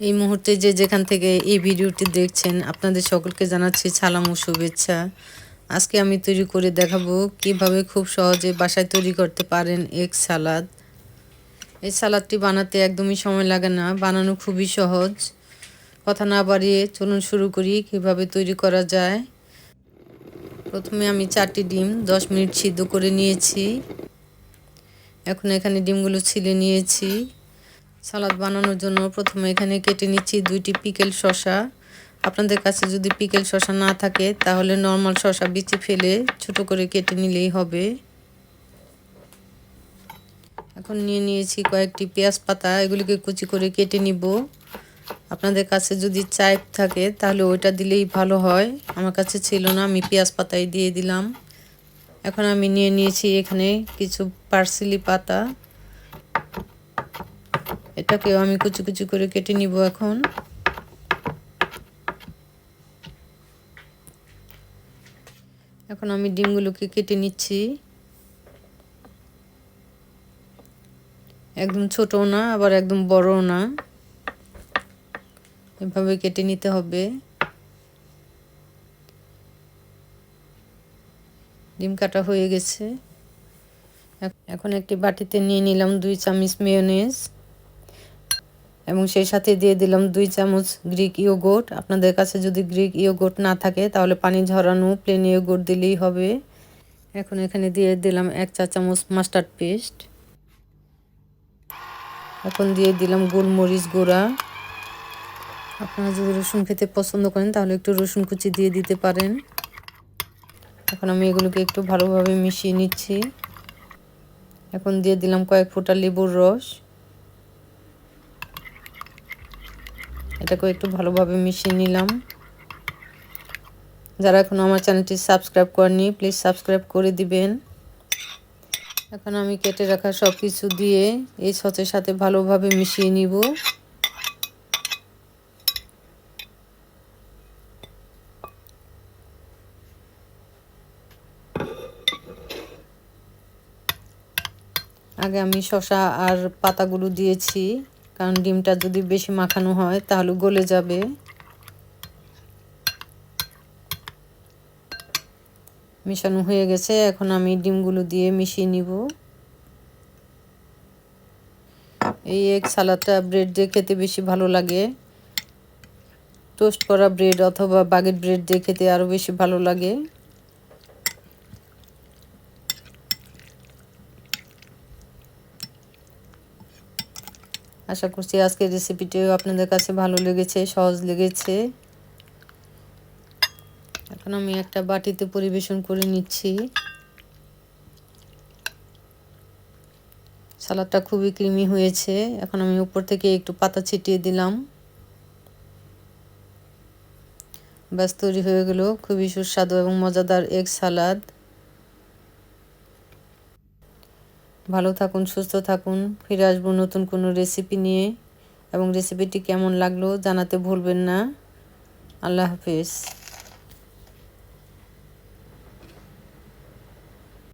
এই মুহূর্তে যে যেখান থেকে এই ভিডিওটি দেখছেন, আপনাদের সকলকে জানাচ্ছি সালাম ও শুভেচ্ছা। আজকে আমি তৈরি করে দেখাবো কীভাবে খুব সহজে বাসায় তৈরি করতে পারেন এগ সালাদ। এই সালাদটি বানাতে একদমই সময় লাগে না, বানানো খুবই সহজ। কথা না বাড়িয়ে চলুন শুরু করি, কীভাবে তৈরি করা যায়। প্রথমে আমি চারটি ডিম দশ মিনিট সিদ্ধ করে নিয়েছি। এখন এখানে ডিমগুলো ছিলে নিয়েছি। সালাদ বানানোর জন্য প্রথমে এখানে কেটে নিচ্ছি দুইটি পিকেল শশা আপনাদের কাছে যদি পিকেল শশা না থাকে, তাহলে নর্মাল শশা বিচি ফেলে ছোট করে কেটে নিলেই হবে। এখন নিয়ে নিয়েছি কয়েকটি পেঁয়াজ পাতা, এগুলিকে কুচি করে কেটে নিব। আপনাদের কাছে যদি চাইপ থাকে, তাহলে ওইটা দিলেই ভালো হয়। আমার কাছে ছিল না, আমি পেঁয়াজ পাতাই দিয়ে দিলাম। এখন আমি নিয়ে নিয়েছি এখানে কিছু পার্সিলি পাতা। এটাকেও আমি কুচি কুচি করে কেটে নিব এখন। এখন আমি ডিমগুলোকে কেটে নিচ্ছি। একদম ছোটও না, আবার একদম বড়ও না। এভাবে কেটে নিতে হবে। ডিম কাটা হয়ে গেছে। এখন একটি বাটিতে নিয়ে নিলাম দুই চামচ মেয়োনেজ। এবং সেই সাথে দিয়ে দিলাম দুই চামচ গ্রিক ইয়োগোট। আপনাদের কাছে যদি গ্রিক ইয়োগোট না থাকে, তাহলে পানি ঝরানো প্লেন ইয়োগোট দিলেই হবে। এখন এখানে দিয়ে দিলাম এক চা চামচ মাস্টার্ড পেস্ট এখন দিয়ে দিলাম গোলমরিচ গুঁড়া। আপনারা যদি রসুন খেতে পছন্দ করেন, তাহলে একটু রসুন কুচি দিয়ে দিতে পারেন। এখন আমি এগুলোকে একটু ভালোভাবে মিশিয়ে নিচ্ছি। এখন দিয়ে দিলাম কয়েক ফোঁটা লেবুর রস। এটাকে একটু ভালোভাবে মিশিয়ে নিলাম। যারা এখন আমার চ্যানেলটি সাবস্ক্রাইব করেনি প্লিজ সাবস্ক্রাইব করে দিবেন। এখন আমি কেটে রাখা সব কিছু দিয়ে এই সচের সাথে ভালোভাবে মিশিয়ে নিব। আগে আমি শশা আর পাতাগুলো দিয়েছি। কারণ ডিমটা যদি বেশি মাখানো হয়, তাহলে গলে যাবে। মিশানো হয়ে গেছে, এখন আমি ডিমগুলো দিয়ে মিশিয়ে নিব। এই এক সালাদটা ব্রেড দিয়ে খেতে বেশি ভালো লাগে। টোস্ট করা ব্রেড অথবা বাগেট ব্রেড দিয়ে খেতে আরও বেশি ভালো লাগে। আশা করছি আজকের রেসিপিটিও আপনাদের কাছে ভালো লেগেছে, সহজ লেগেছে। এখন আমি একটা বাটিতে পরিবেশন করে নিচ্ছি। সালাদটা খুবই ক্রিমি হয়েছে। এখন আমি উপর থেকে একটু পাতা ছিটিয়ে দিলাম। ব্যাস, তৈরি হয়ে গেল। খুবই সুস্বাদু এবং মজাদার এগ সালাদ। ভালো থাকুন, সুস্থ থাকুন, ফিরে আসব নতুন কোনো রেসিপি নিয়ে। এবং রেসিপিটি কেমন লাগল জানাতে ভুলবেন না। আল্লাহ হাফিজ।